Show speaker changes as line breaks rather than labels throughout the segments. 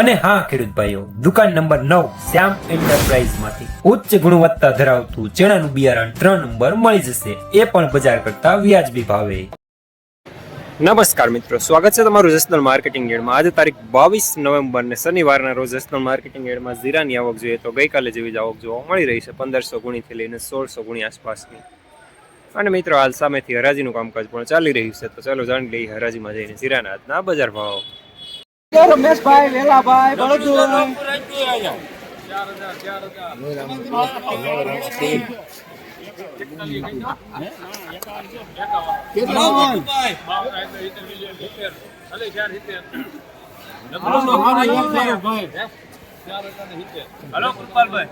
અને હા ખેડૂત ભાઈઓ દુકાન નંબર નવ, શ્યામ એન્ટરપ્રાઇઝમાંથી ઉચ્ચ ગુણવત્તા ધરાવતું ચણાનું બિયારણ ત્રણ નંબર મળી જશે. એ પણ બજાર કરતા વ્યાજબી ભાવે. નમસ્કાર મિત્રો, સ્વાગત છે તમારું જસનલ માર્કેટિંગ એડમાં. આજે તારીખ બાવીસ નવેમ્બર ને શનિવારના રોજ જસનલ માર્કેટિંગ એડમાં જીરાની આવક જોઈએ તો ગઈકાલે જેવી જ આવક જોવા મળી રહી છે, પંદરસો ગુણીથી લઈને સોળસો ગુણી આસપાસની. અને મિત્રો, હાલ સામેથી હરાજીનું કામકાજ પણ ચાલી રહ્યું છે. તો ચાલો જાણી લઈએ હરાજીમાં જઈને જીરાના આજના બજાર ભાવ.
રમેશભાઈ વેલાભાઈ
હલો કૃપાલભાઈ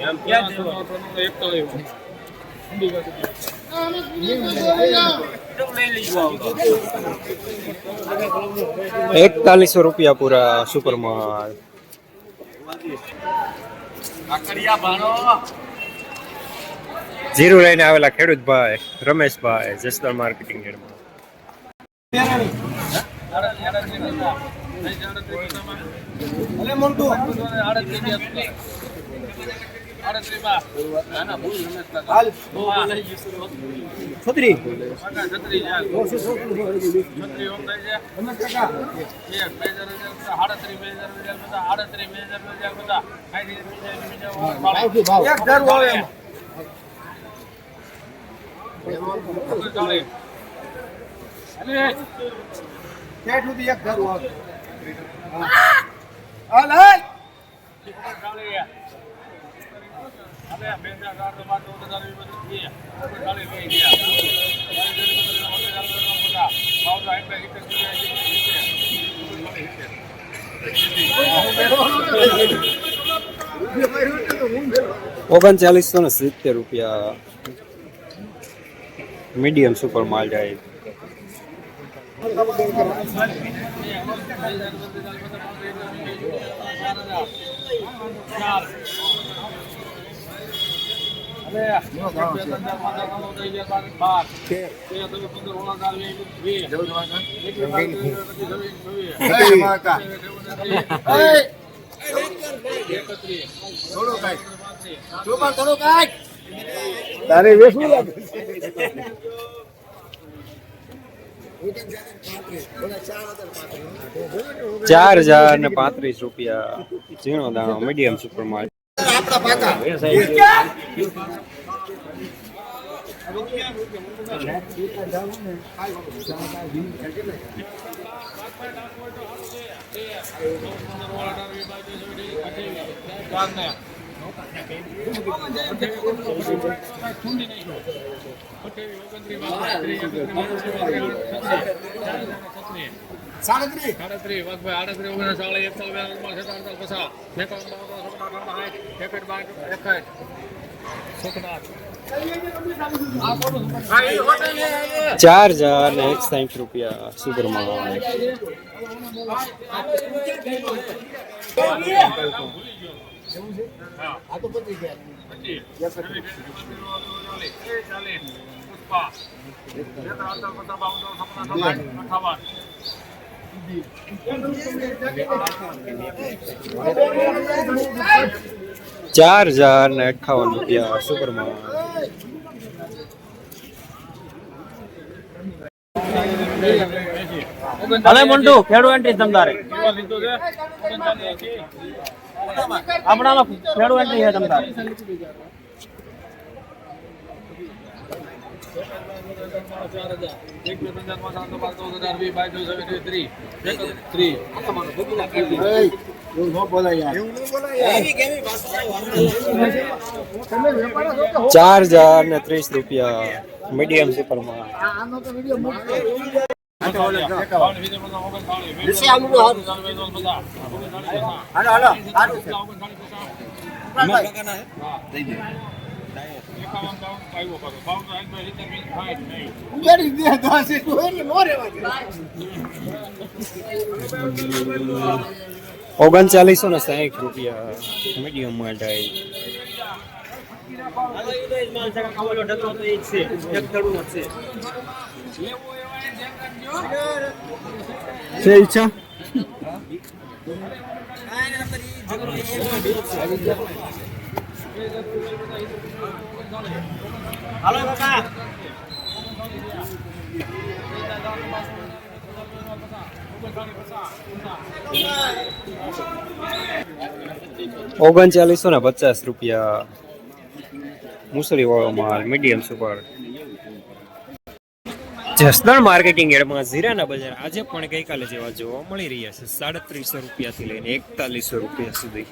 એમ ક્યાં જવાનું?
એકતાલીસો રૂપિયા પૂરા સુપરમાં જીરું લઈને આવેલા ખેડૂતભાઈ રમેશભાઈ જસદણ માર્કેટિંગ
હાલ છત્રી. એક ધરું આવે એમાં. ઠેઠ સુધી એક ધરું આવે હાલ હાલ
ઓગણચાલીસો ને સિત્તેર રૂપિયા. મીડિયમ સુપર માલ જાય.
થોડું તારે વેસવું લાગે
ચાર હજાર ને પાંત્રીસ રૂપિયા ઝીણો દાણો મીડિયમ સુપર માલ
આપણા પાકા. સાડત્રીસ
ચાર હજાર ને એક સાઠ રૂપિયા સુપર માલ
આ તો પતી ગયા.
ચાર હજાર ને અઠાવન રૂપિયા સુપર માલ
ભલે મોન્ટુ ખેડૂ એન્ટ્રી તમતારે આપણામાં ખેડૂ એન્ટ્રી છે તમતારે.
એવું ન બોલાય યાર એવું ન બોલાય તમે વેપાર છો કે
ચાર હજાર ને ત્રીસ રૂપિયા મીડિયમ સુપર ઓગણચાલીસો ને સાહીઠ રૂપિયા મીડિયમ માટે
માલ છે
ઈચ્છા?
હાલો કાકા.
ઓગણચાલીસો ને પચાસ રૂપિયા મુસળી વાળો માલ મીડિયમ સુપર જસદણ માર્કેટિંગ એડમાં ઝીરાના બજાર આજે પણ ગઈકાલે જેવા જોવા મળી રહ્યા છે. સાડત્રીસો રૂપિયાથી લઈને એકતાલીસો રૂપિયા સુધી.